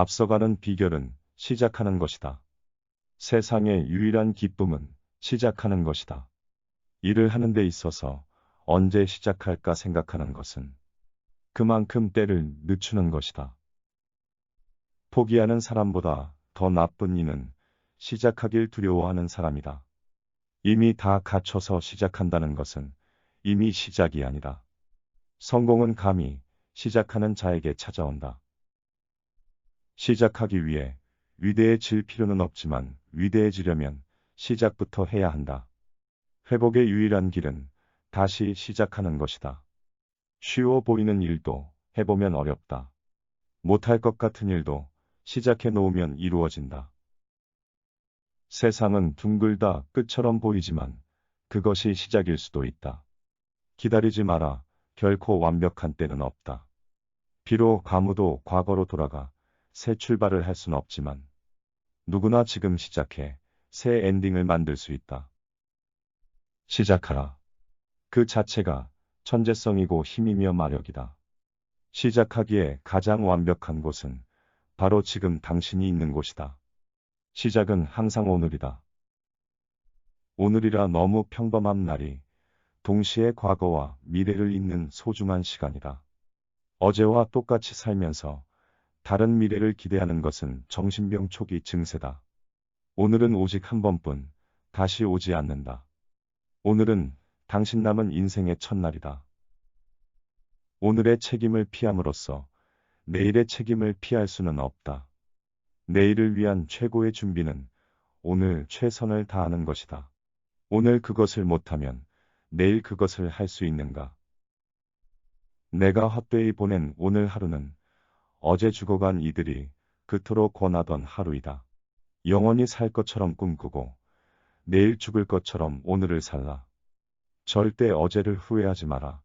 앞서가는 비결은 시작하는 것이다. 세상의 유일한 기쁨은 시작하는 것이다. 일을 하는 데 있어서 언제 시작할까 생각하는 것은 그만큼 때를 늦추는 것이다. 포기하는 사람보다 더 나쁜 이는 시작하길 두려워하는 사람이다. 이미 다 갖춰서 시작한다는 것은 이미 시작이 아니다. 성공은 감히 시작하는 자에게 찾아온다. 시작하기 위해 위대해질 필요는 없지만 위대해지려면 시작부터 해야 한다. 회복의 유일한 길은 다시 시작하는 것이다. 쉬워 보이는 일도 해보면 어렵다. 못할 것 같은 일도 시작해 놓으면 이루어진다. 세상은 둥글다 끝처럼 보이지만 그것이 시작일 수도 있다. 기다리지 마라. 결코 완벽한 때는 없다. 비록 아무도 과거로 돌아가 새 출발을 할 수는 없지만 누구나 지금 시작해 새 엔딩을 만들 수 있다. 시작하라. 그 자체가 천재성이고 힘이며 마력이다. 시작하기에 가장 완벽한 곳은 바로 지금 당신이 있는 곳이다. 시작은 항상 오늘이다. 오늘이라 너무 평범한 날이 동시에 과거와 미래를 잇는 소중한 시간이다. 어제와 똑같이 살면서 다른 미래를 기대하는 것은 정신병 초기 증세다. 오늘은 오직 한 번뿐 다시 오지 않는다. 오늘은 당신 남은 인생의 첫날이다. 오늘의 책임을 피함으로써 내일의 책임을 피할 수는 없다. 내일을 위한 최고의 준비는 오늘 최선을 다하는 것이다. 오늘 그것을 못하면 내일 그것을 할 수 있는가? 내가 헛되이 보낸 오늘 하루는 어제 죽어간 이들이 그토록 권하던 하루이다. 영원히 살 것처럼 꿈꾸고 내일 죽을 것처럼 오늘을 살라. 절대 어제를 후회하지 마라.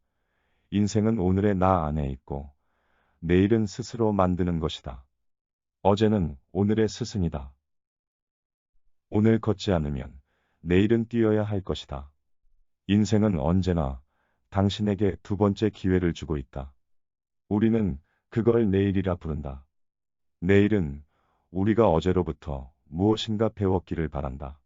인생은 오늘의 나 안에 있고 내일은 스스로 만드는 것이다. 어제는 오늘의 스승이다. 오늘 걷지 않으면 내일은 뛰어야 할 것이다. 인생은 언제나 당신에게 두 번째 기회를 주고 있다. 우리는 그걸 내일이라 부른다. 내일은 우리가 어제로부터 무엇인가 배웠기를 바란다.